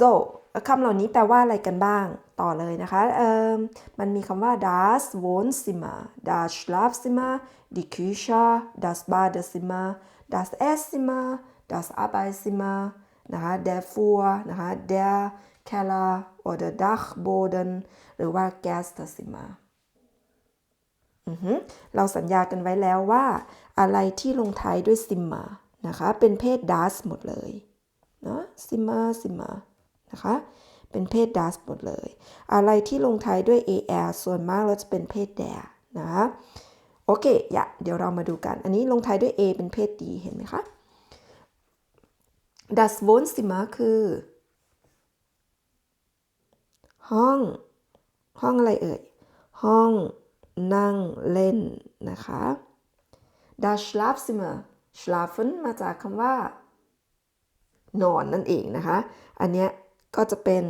so คำเหล่านี้แปลว่าอะไรกันบ้าง ต่อเลยนะคะเออมันมีคำว่า das Wohnzimmer das Schlafzimmer die Küche das Badezimmer das Esszimmer das Arbeitszimmer นะคะ der Flur นะคะ der Keller oder Dachboden หรือว่า Gästezimmer เราสัญญากันไว้แล้วว่า อะไรที่ลงท้ายด้วย simmer นะคะ เป็นเพศ das หมดเลยเนาะ simmer simmer นะคะ เป็นเพศ das หมดเลย อะไรที่ลงท้ายด้วย er ส่วนมากเราจะเป็นเพศ der นะคะโอเคอย่าเดี๋ยวเรามาดูกัน อันนี้ลงท้ายด้วย a เป็นเพศดีเห็นไหมคะ das Wohnzimmer คือ ห้อง ห้องอะไรเอ่ย ห้องนั่งเล่นนะคะ das Schlafzimmer schlafen มาจากคำว่า นอนนั่นเองนะคะ อันเนี้ย ก็จะเป็น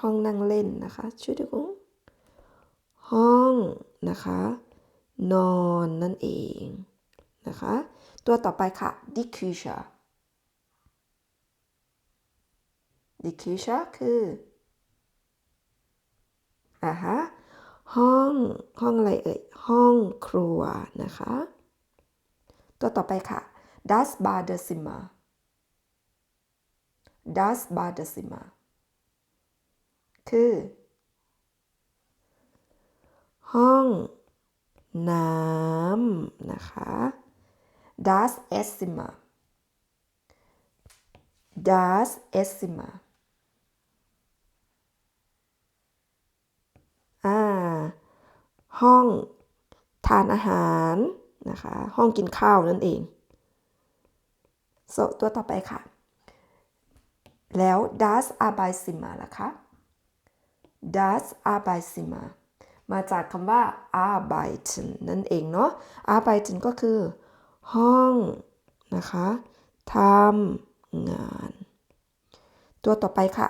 ห้องนั่งเล่นนะคะช่วยดูกุ้งห้องนะคะ นอนนั่นเองนะคะ ตัวต่อไปค่ะ die Küche die Küche คืออ่าฮะห้องห้องอะไรเอ่ย ห้องครัวนะคะ ตัวต่อไปค่ะ das Badezimmer das Badezimmer คือ ห้อง น้ำ นะคะ das Esszimmer das Esszimmer อ่า ห้องทานอาหารนะคะ ห้องกินข้าวนั่นเอง so ตัวต่อไปค่ะ แล้ว das Arbeitszimmer ล่ะคะ das Arbeitszimmer มาจากคำว่า arbeiten นั่นเองเนาะ arbeiten ก็คือ ห้องนะคะทำงาน ตัวต่อไปค่ะ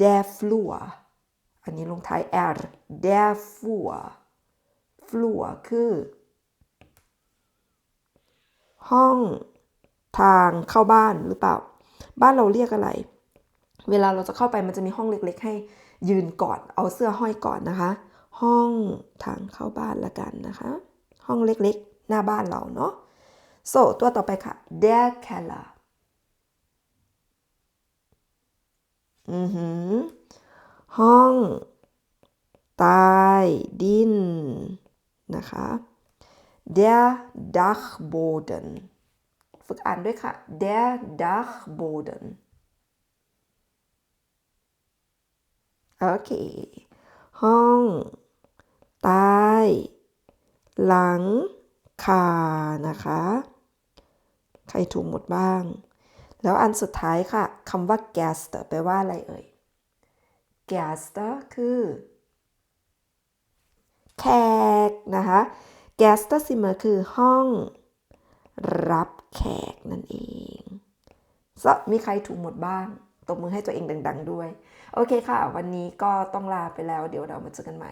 der Flur อันนี้ลงท้าย r der Flur Flur คือ ห้องทางเข้าบ้านหรือเปล่า บ้านเราเรียกอะไร เวลาเราจะเข้าไปมันจะมีห้องเล็กๆให้ ยืนก่อนเอาเสื้อห้อยก่อนนะคะ ห้องทางเข้าบ้านละกันนะคะ ห้องเล็กๆ หน้าบ้านเราเนาะ so ตัวต่อไปค่ะ der Keller อือหือ ห้อง ใต้ดิน นะคะ der Dachboden ฝึกอ่านด้วยค่ะ der Dachboden โอเค ห้อง ใต้ หลัง คา นะคะ ใครถูกหมดบ้าง แล้วอันสุดท้ายค่ะคำว่า guest แปลว่าอะไรเอ่ย guest คือ แขกนะคะ guest zimmer คือห้อง รับแขกนั่นเองซมีใครถูกหมดบ้าง ตบมือให้ตัวเองดัง ๆ ด้วย โอเคค่ะ วันนี้ก็ต้องลาไปแล้ว เดี๋ยวเรามาเจอกันใหม่